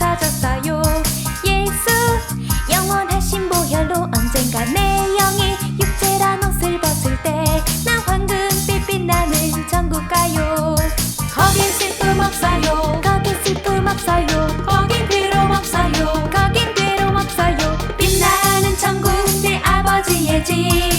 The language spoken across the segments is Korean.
씻어줬어요. 예수 영원하신 보혈로 언젠가 내 영이 육체란 옷을 벗을 때 나 황금빛 빛나는 천국 가요. 거긴 슬픔 없어요. 거긴 슬픔 없어요. 거긴 괴로움 없어요. 거긴 괴로움 없어요. 빛나는 천국 내 아버지의 집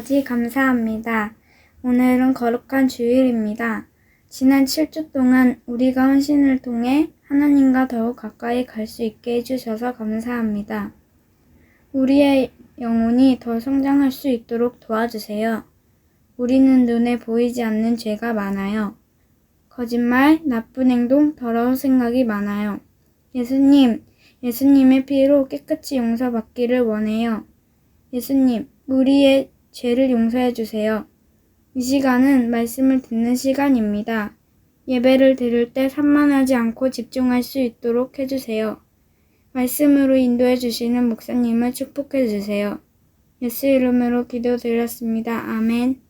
아버지 감사합니다. 오늘은 거룩한 주일입니다. 지난 7주 동안 우리가 헌신을 통해 하나님과 더욱 가까이 갈 수 있게 해주셔서 감사합니다. 우리의 영혼이 더 성장할 수 있도록 도와주세요. 우리는 눈에 보이지 않는 죄가 많아요. 거짓말, 나쁜 행동, 더러운 생각이 많아요. 예수님, 예수님의 피로 깨끗이 용서받기를 원해요. 예수님, 우리의 죄를 용서해 주세요. 이 시간은 말씀을 듣는 시간입니다. 예배를 드릴 때 산만하지 않고 집중할 수 있도록 해주세요. 말씀으로 인도해 주시는 목사님을 축복해 주세요. 예수 이름으로 기도드렸습니다. 아멘.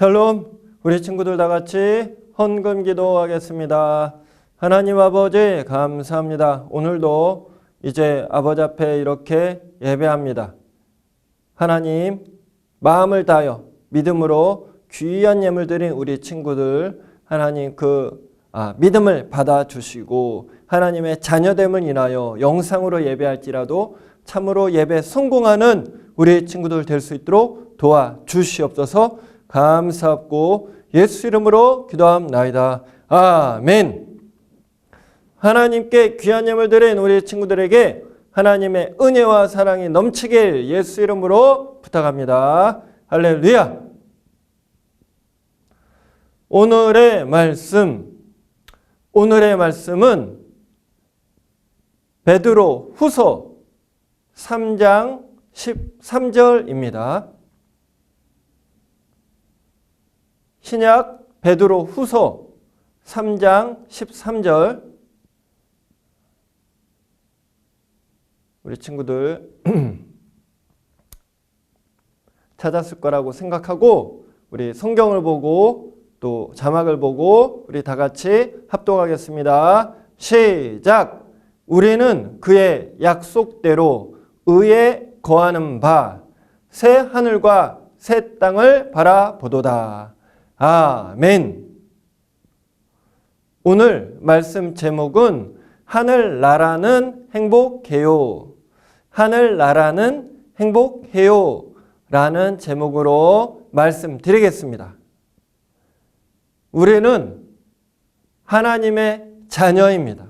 샬롬, 우리 친구들 다 같이 헌금 기도하겠습니다. 하나님 아버지 감사합니다. 오늘도 이제 아버지 앞에 이렇게 예배합니다. 하나님 마음을 다하여 믿음으로 귀한 예물 드린 우리 친구들 하나님 그 아, 믿음을 받아 주시고 하나님의 자녀됨을 인하여 영상으로 예배할지라도 참으로 예배 성공하는 우리 친구들 될 수 있도록 도와 주시옵소서. 감사하고 예수 이름으로 기도함나이다. 아멘. 하나님께 귀한 예물 드린 우리 친구들에게 하나님의 은혜와 사랑이 넘치길 예수 이름으로 부탁합니다. 할렐루야. 오늘의 말씀 오늘의 말씀은 베드로 후서 3장 13절입니다. 신약 베드로 후서 3장 13절 우리 친구들 찾았을 거라고 생각하고 우리 성경을 보고 또 자막을 보고 우리 다 같이 합독하겠습니다. 시작. 우리는 그의 약속대로 의에 거하는 바 새 하늘과 새 땅을 바라보도다. 아멘. 오늘 말씀 제목은 하늘 나라는 행복해요. 하늘 나라는 행복해요. 라는 제목으로 말씀드리겠습니다. 우리는 하나님의 자녀입니다.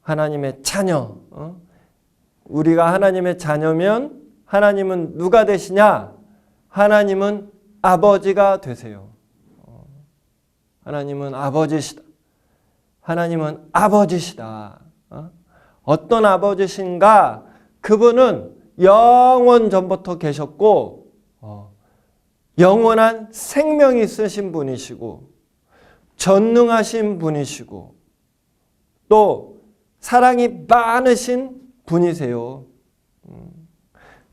하나님의 자녀. 어? 우리가 하나님의 자녀면 하나님은 누가 되시냐? 하나님은 아버지가 되세요. 어, 하나님은 아버지시다. 하나님은 아버지시다. 어? 어떤 아버지신가? 그분은 영원 전부터 계셨고 어, 영원한 생명이 있으신 분이시고 전능하신 분이시고 또 사랑이 많으신 분이세요. 음,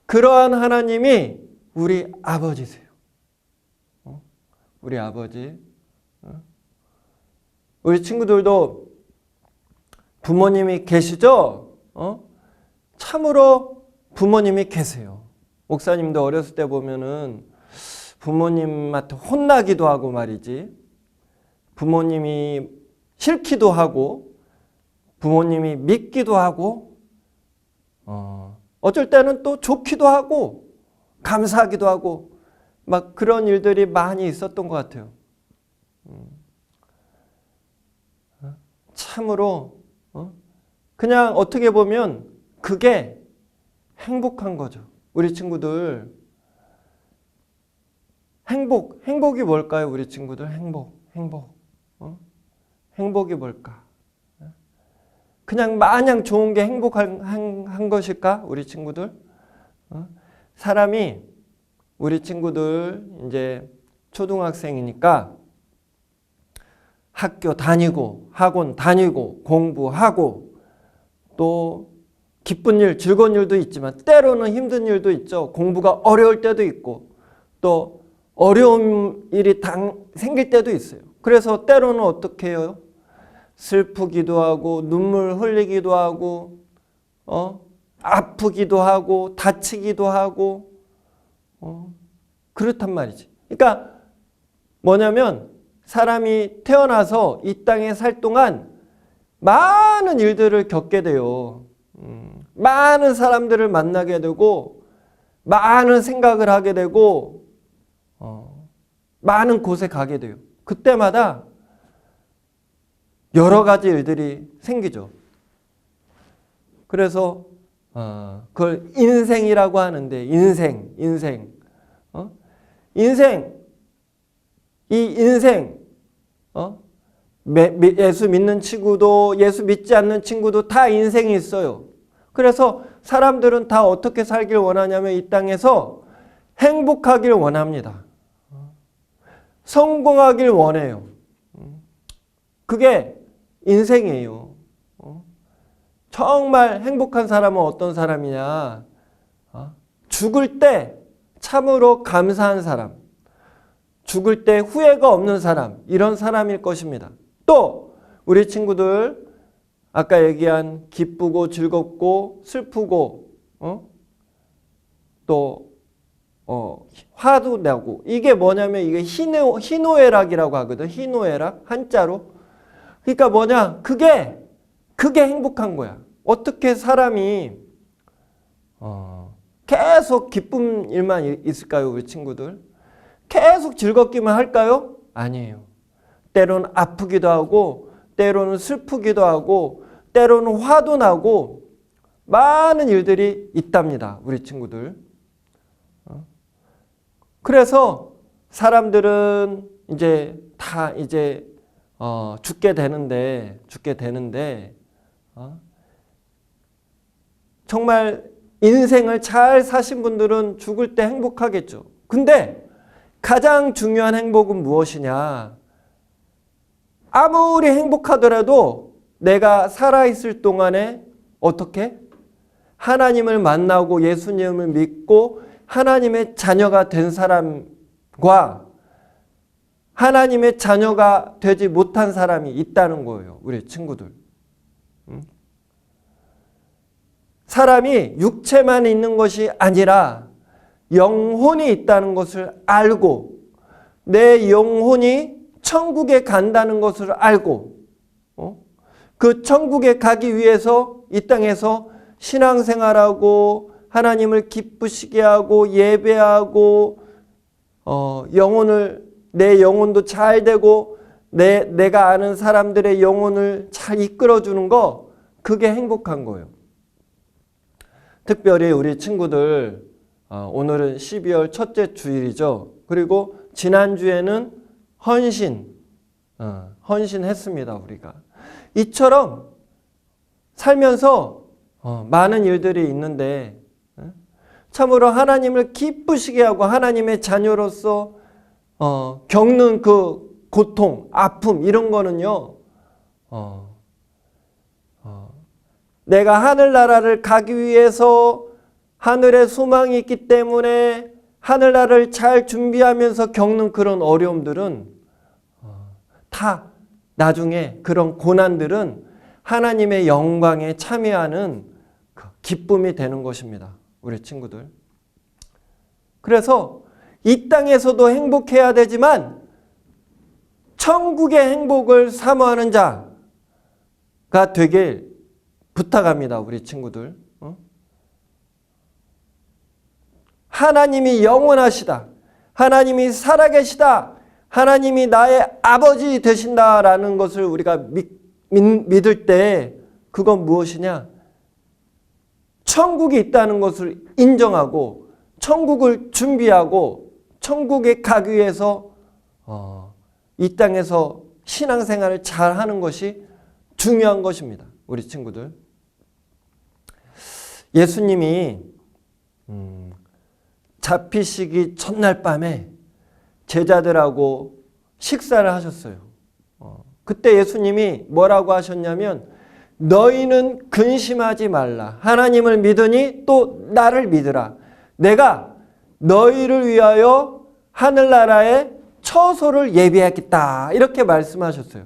그러한 하나님이 우리 아버지세요. 어? 우리 아버지. 어? 우리 친구들도 부모님이 계시죠? 어? 참으로 부모님이 계세요. 목사님도 어렸을 때 보면은 부모님한테 혼나기도 하고 말이지. 부모님이 싫기도 하고, 부모님이 믿기도 하고, 어, 어쩔 때는 또 좋기도 하고, 감사하기도 하고, 막 그런 일들이 많이 있었던 것 같아요. 음. 어? 참으로, 어? 그냥 어떻게 보면 그게 행복한 거죠. 우리 친구들, 행복, 행복이 뭘까요? 우리 친구들 행복, 행복, 어? 행복이 뭘까? 그냥 마냥 좋은 게 행복한 한, 한 것일까? 우리 친구들? 어? 사람이 우리 친구들 이제 초등학생이니까 학교 다니고 학원 다니고 공부하고 또 기쁜 일, 즐거운 일도 있지만 때로는 힘든 일도 있죠. 공부가 어려울 때도 있고 또 어려운 일이 당, 생길 때도 있어요. 그래서 때로는 어떻게 해요? 슬프기도 하고 눈물 흘리기도 하고 어? 아프기도 하고 다치기도 하고 어? 그렇단 말이지. 그러니까 뭐냐면 사람이 태어나서 이 땅에 살 동안 많은 일들을 겪게 돼요. 음, 많은 사람들을 만나게 되고 많은 생각을 하게 되고 어, 많은 곳에 가게 돼요. 그때마다 여러 가지 일들이 생기죠. 그래서 어, 그걸 인생이라고 하는데 인생, 인생, 어? 인생, 이 인생, 어? 예수 믿는 친구도 예수 믿지 않는 친구도 다 인생이 있어요. 그래서 사람들은 다 어떻게 살길 원하냐면 이 땅에서 행복하길 원합니다. 성공하길 원해요. 그게 인생이에요. 어? 정말 행복한 사람은 어떤 사람이냐? 어? 죽을 때 참으로 감사한 사람, 죽을 때 후회가 없는 사람, 이런 사람일 것입니다. 또 우리 친구들 아까 얘기한 기쁘고 즐겁고 슬프고 어? 또 어, 화도 나고 이게 뭐냐면 이게 희노, 희노애락이라고 하거든. 희노애락 한자로. 그러니까 뭐냐? 그게 그게 행복한 거야. 어떻게 사람이 어, 계속 기쁜 일만 이- 있을까요, 우리 친구들? 계속 즐겁기만 할까요? 아니에요. 때로는 아프기도 하고, 때로는 슬프기도 하고, 때로는 화도 나고, 많은 일들이 있답니다, 우리 친구들. 어? 그래서 사람들은 이제 다 이제 어, 죽게 되는데, 죽게 되는데, 어? 정말 인생을 잘 사신 분들은 죽을 때 행복하겠죠. 근데 가장 중요한 행복은 무엇이냐? 아무리 행복하더라도 내가 살아있을 동안에 어떻게? 하나님을 만나고 예수님을 믿고 하나님의 자녀가 된 사람과 하나님의 자녀가 되지 못한 사람이 있다는 거예요. 우리 친구들. 음? 사람이 육체만 있는 것이 아니라 영혼이 있다는 것을 알고 내 영혼이 천국에 간다는 것을 알고 어? 그 천국에 가기 위해서 이 땅에서 신앙생활하고 하나님을 기쁘시게 하고 예배하고 어, 영혼을 내 영혼도 잘 되고 내 내가 아는 사람들의 영혼을 잘 이끌어 주는 거 그게 행복한 거예요. 특별히 우리 친구들 어, 오늘은 12월 첫째 주일이죠. 그리고 지난 주에는 헌신 어, 헌신했습니다 우리가 이처럼 살면서 어, 많은 일들이 있는데 어, 참으로 하나님을 기쁘시게 하고 하나님의 자녀로서 어, 겪는 그 고통, 아픔 이런 거는요. 어, 어, 내가 하늘나라를 가기 위해서 하늘에 소망이 있기 때문에 하늘나라를 잘 준비하면서 겪는 그런 어려움들은 어, 다 나중에 그런 고난들은 하나님의 영광에 참여하는 그 기쁨이 되는 것입니다. 우리 친구들. 그래서 이 땅에서도 행복해야 되지만 천국의 행복을 사모하는 자가 되길 부탁합니다. 우리 친구들. 어? 하나님이 영원하시다. 하나님이 살아계시다. 하나님이 나의 아버지 되신다라는 것을 우리가 믿, 믿, 을때 그건 무엇이냐? 천국이 있다는 것을 인정하고 천국을 준비하고 천국에 가기 위해서 어, 이 땅에서 신앙생활을 잘 하는 것이 중요한 것입니다. 우리 친구들. 예수님이 음, 잡히시기 첫날 밤에 제자들하고 식사를 하셨어요. 어, 그때 예수님이 뭐라고 하셨냐면 너희는 근심하지 말라. 하나님을 믿으니 또 나를 믿으라. 내가 너희를 위하여 하늘나라에 처소를 예비하겠다. 이렇게 말씀하셨어요.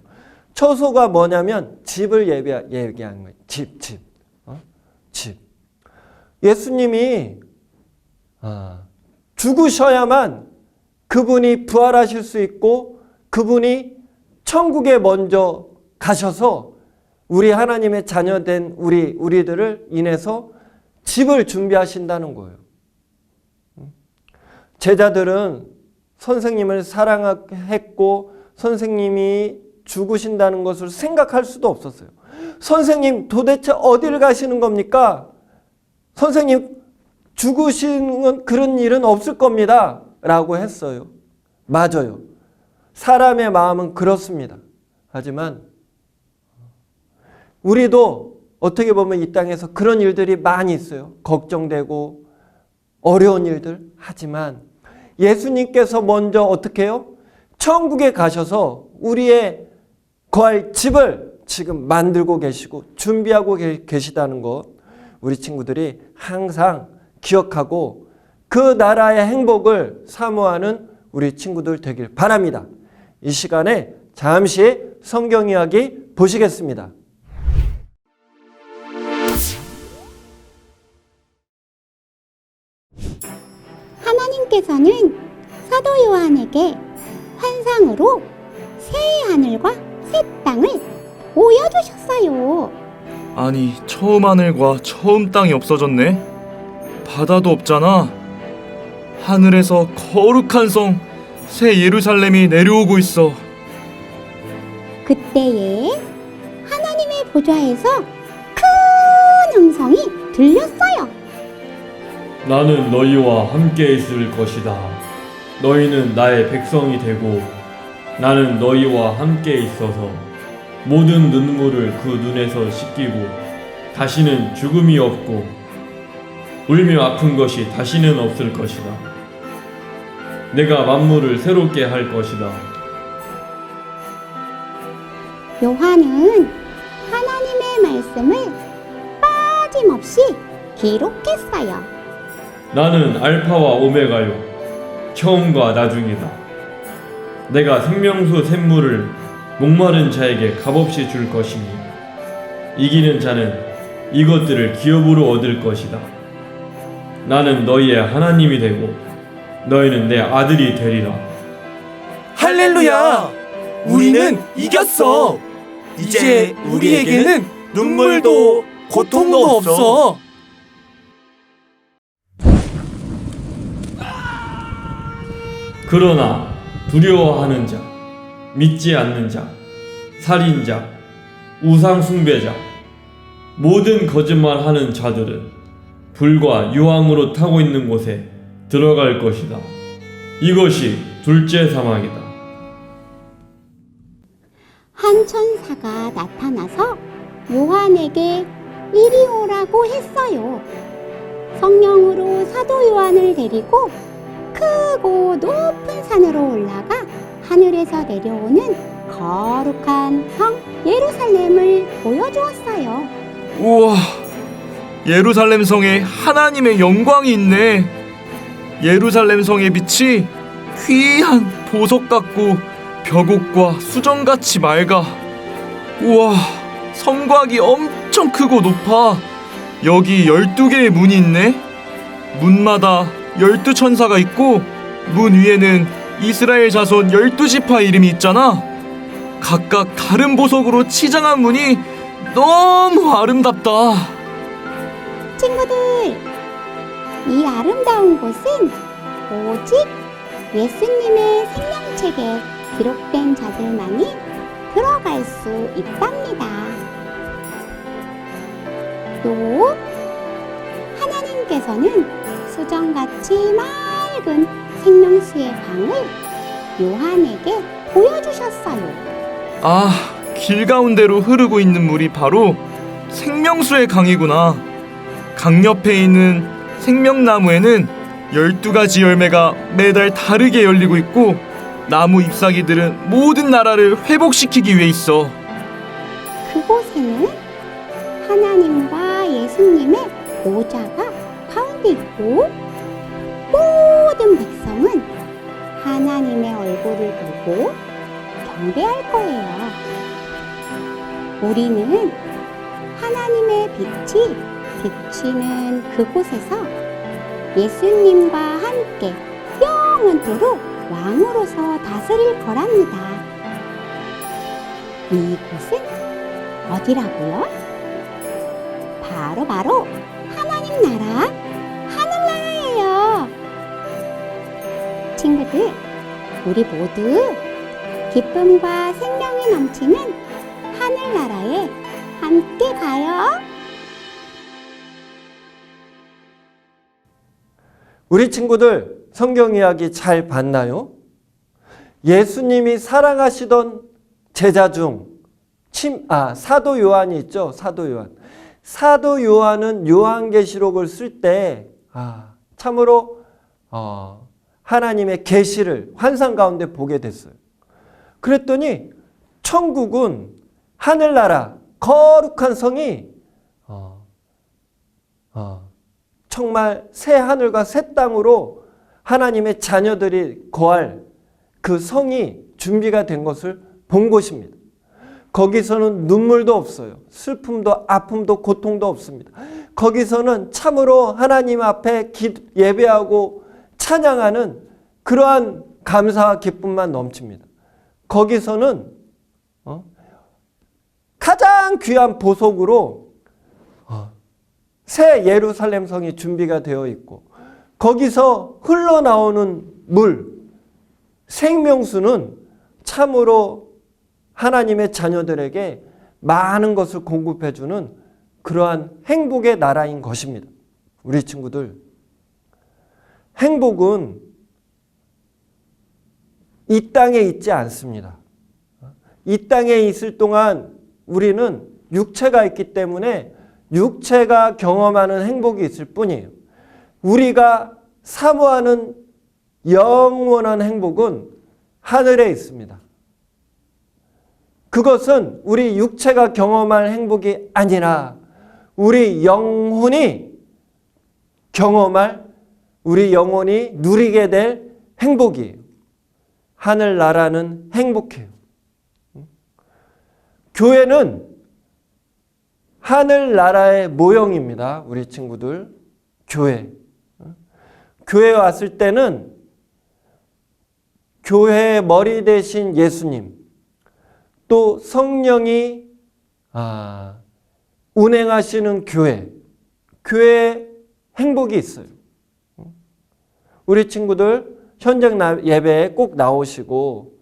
처소가 뭐냐면 집을 예비, 얘기하는 거예요. 집, 집. 어? 집. 예수님이 아, 죽으셔야만 그분이 부활하실 수 있고 그분이 천국에 먼저 가셔서 우리 하나님의 자녀된 우리 우리들을 인해서 집을 준비하신다는 거예요. 제자들은 선생님을 사랑했고 선생님이 죽으신다는 것을 생각할 수도 없었어요. 선생님 도대체 어디를 가시는 겁니까? 선생님 죽으시는 그런 일은 없을 겁니다. 라고 했어요. 맞아요. 사람의 마음은 그렇습니다. 하지만 우리도 어떻게 보면 이 땅에서 그런 일들이 많이 있어요. 걱정되고 어려운 일들. 하지만 예수님께서 먼저 어떻게 해요? 천국에 가셔서 우리의 거할 집을 지금 만들고 계시고 준비하고 계시다는 것 우리 친구들이 항상 기억하고 그 나라의 행복을 사모하는 우리 친구들 되길 바랍니다. 이 시간에 잠시 성경 이야기 보시겠습니다. 하나님께서는 사도 요한에게 환상으로 새 하늘과 새 땅을 보여주셨어요. 아니, 처음 하늘과 처음 땅이 없어졌네? 바다도 없잖아. 하늘에서 거룩한 성, 새 예루살렘이 내려오고 있어. 그때에 하나님의 보좌에서 큰 음성이 들렸어요. 나는 너희와 함께 있을 것이다. 너희는 나의 백성이 되고 나는 너희와 함께 있어서 모든 눈물을 그 눈에서 씻기고 다시는 죽음이 없고 울며 아픈 것이 다시는 없을 것이다. 내가 만물을 새롭게 할 것이다. 요한은 하나님의 말씀을 빠짐없이 기록했어요. 나는 알파와 오메가요. 처음과 나중이다. 내가 생명수 샘물을 목마른 자에게 값없이 줄 것이니 이기는 자는 이것들을 기업으로 얻을 것이다. 나는 너희의 하나님이 되고 너희는 내 아들이 되리라. 할렐루야! 우리는 이겼어! 이제 우리에게는 눈물도 고통도 없어! 그러나 두려워하는 자, 믿지 않는 자, 살인자, 우상 숭배자, 모든 거짓말하는 자들은 불과 유황으로 타고 있는 곳에 들어갈 것이다. 이것이 둘째 사망이다. 한 천사가 나타나서 요한에게 이리 오라고 했어요. 성령으로 사도 요한을 데리고 크고 높은 산으로 올라가 하늘에서 내려오는 거룩한 성 예루살렘을 보여주었어요. 우와, 예루살렘 성에 하나님의 영광이 있네. 예루살렘 성의 빛이 귀한 보석 같고 벽옥과 수정같이 맑아. 우와, 성곽이 엄청 크고 높아. 여기 12개의 문이 있네. 문마다 12천사가 있고 문 위에는 이스라엘 자손 12지파 이름이 있잖아. 각각 다른 보석으로 치장한 문이 너무 아름답다. 친구들, 이 아름다운 곳은 오직 예수님의 생명책에 기록된 자들만이 들어갈 수 있답니다. 또 하나님께서는 수정같이 맑은 생명수의 강을 요한에게 보여주셨어요. 아, 길 가운데로 흐르고 있는 물이 바로 생명수의 강이구나. 강 옆에 있는 생명나무에는 12가지 열매가 매달 다르게 열리고 있고 나무 잎사귀들은 모든 나라를 회복시키기 위해 있어. 그곳에는 하나님과 예수님의 보좌가 가운데 있고 모든 백성은 하나님의 얼굴을 보고 경배할 거예요. 우리는 하나님의 빛이 비치는 그곳에서 예수님과 함께 영원토록 왕으로서 다스릴 거랍니다. 이곳은 어디라고요? 바로 바로 하나님 나라 친구들, 우리 모두 기쁨과 생명이 넘치는 하늘나라에 함께 가요. 우리 친구들 성경 이야기 잘 봤나요? 예수님이 사랑하시던 제자 중 침, 아, 사도 요한이 있죠. 사도 요한. 사도 요한은 요한계시록을 쓸 때, 아, 참으로, 어, 하나님의 계시를 환상 가운데 보게 됐어요. 그랬더니, 천국은 하늘나라, 거룩한 성이, 어, 어, 정말 새 하늘과 새 땅으로 하나님의 자녀들이 거할 그 성이 준비가 된 것을 본 곳입니다. 거기서는 눈물도 없어요. 슬픔도 아픔도 고통도 없습니다. 거기서는 참으로 하나님 앞에 기- 예배하고 찬양하는 그러한 감사와 기쁨만 넘칩니다. 거기서는 어? 가장 귀한 보석으로 어, 새 예루살렘 성이 준비가 되어 있고 거기서 흘러나오는 물 생명수는 참으로 하나님의 자녀들에게 많은 것을 공급해 주는 그러한 행복의 나라인 것입니다. 우리 친구들 행복은 이 땅에 있지 않습니다. 이 땅에 있을 동안 우리는 육체가 있기 때문에 육체가 경험하는 행복이 있을 뿐이에요. 우리가 사모하는 영원한 행복은 하늘에 있습니다. 그것은 우리 육체가 경험할 행복이 아니라 우리 영혼이 경험할 우리 영혼이 누리게 될 행복이에요. 하늘나라는 행복해요. 교회는 하늘나라의 모형입니다. 우리 친구들. 교회. 교회에 왔을 때는 교회의 머리 대신 예수님, 또 성령이 아, 운행하시는 교회, 교회에 행복이 있어요. 우리 친구들 현장 나- 예배에 꼭 나오시고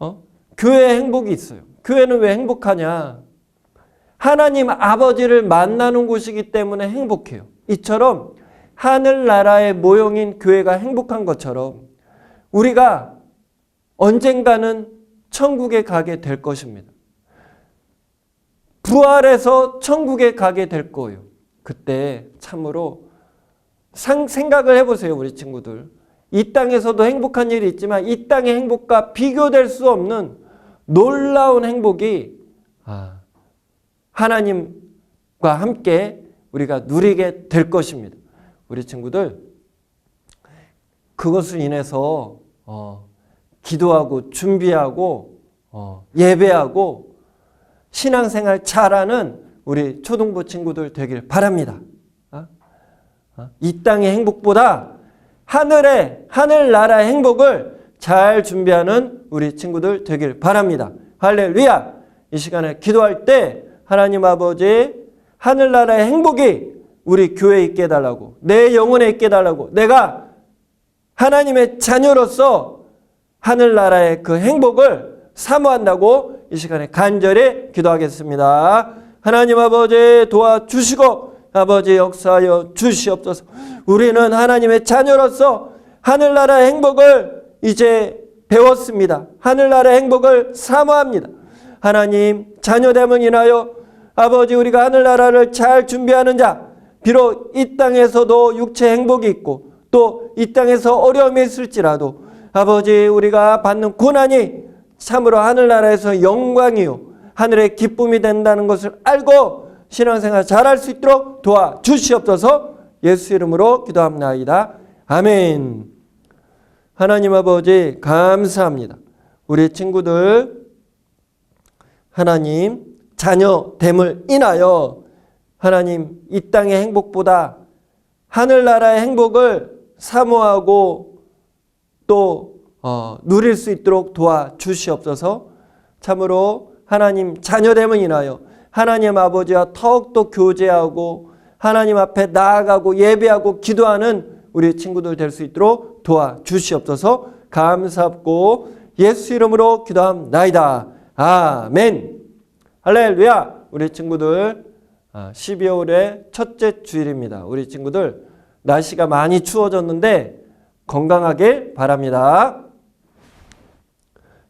어? 교회에 행복이 있어요. 교회는 왜 행복하냐? 하나님 아버지를 만나는 곳이기 때문에 행복해요. 이처럼 하늘나라의 모형인 교회가 행복한 것처럼 우리가 언젠가는 천국에 가게 될 것입니다. 부활해서 천국에 가게 될 거예요. 그때 참으로 상, 생각을 해보세요, 우리 친구들. 이 땅에서도 행복한 일이 있지만 이 땅의 행복과 비교될 수 없는 놀라운 행복이 아, 하나님과 함께 우리가 누리게 될 것입니다. 우리 친구들 그것을 인해서 어, 기도하고 준비하고 어, 예배하고 신앙생활 잘하는 우리 초등부 친구들 되길 바랍니다. 어? 어? 이 땅의 행복보다 하늘의 하늘나라의 행복을 잘 준비하는 우리 친구들 되길 바랍니다. 할렐루야! 이 시간에 기도할 때 하나님 아버지 하늘나라의 행복이 우리 교회에 있게 해달라고 내 영혼에 있게 해달라고 내가 하나님의 자녀로서 하늘나라의 그 행복을 사모한다고 이 시간에 간절히 기도하겠습니다. 하나님 아버지 도와주시고 아버지 역사하여 주시옵소서. 우리는 하나님의 자녀로서 하늘나라의 행복을 이제 배웠습니다. 하늘나라의 행복을 사모합니다. 하나님 자녀됨을 인하여 아버지 우리가 하늘나라를 잘 준비하는 자 비록 이 땅에서도 육체 행복이 있고 또 이 땅에서 어려움이 있을지라도 아버지 우리가 받는 고난이 참으로 하늘나라에서 영광이요 하늘의 기쁨이 된다는 것을 알고 신앙생활 잘할 수 있도록 도와 주시옵소서. 예수 이름으로 기도합나이다. 아멘. 하나님 아버지 감사합니다. 우리 친구들 하나님 자녀됨을 인하여 하나님 이 땅의 행복보다 하늘나라의 행복을 사모하고 또 어, 누릴 수 있도록 도와 주시옵소서. 참으로 하나님 자녀됨을 인하여 하나님 아버지와 더욱더 교제하고 하나님 앞에 나아가고 예배하고 기도하는 우리 친구들 될 수 있도록 도와 주시옵소서. 감사합고 예수 이름으로 기도함나이다. 아멘. 할렐루야. 우리 친구들 12월의 첫째 주일입니다. 우리 친구들 날씨가 많이 추워졌는데 건강하길 바랍니다.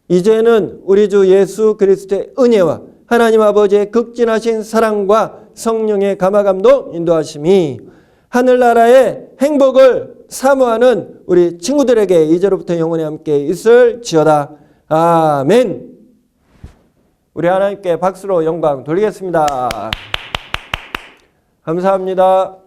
이제는 우리 주 예수 그리스도의 은혜와 하나님 아버지의 극진하신 사랑과 성령의 감화감동 인도하심이 하늘나라의 행복을 사모하는 우리 친구들에게 이제로부터 영원히 함께 있을 지어다. 아멘. 우리 하나님께 박수로 영광 돌리겠습니다. 감사합니다.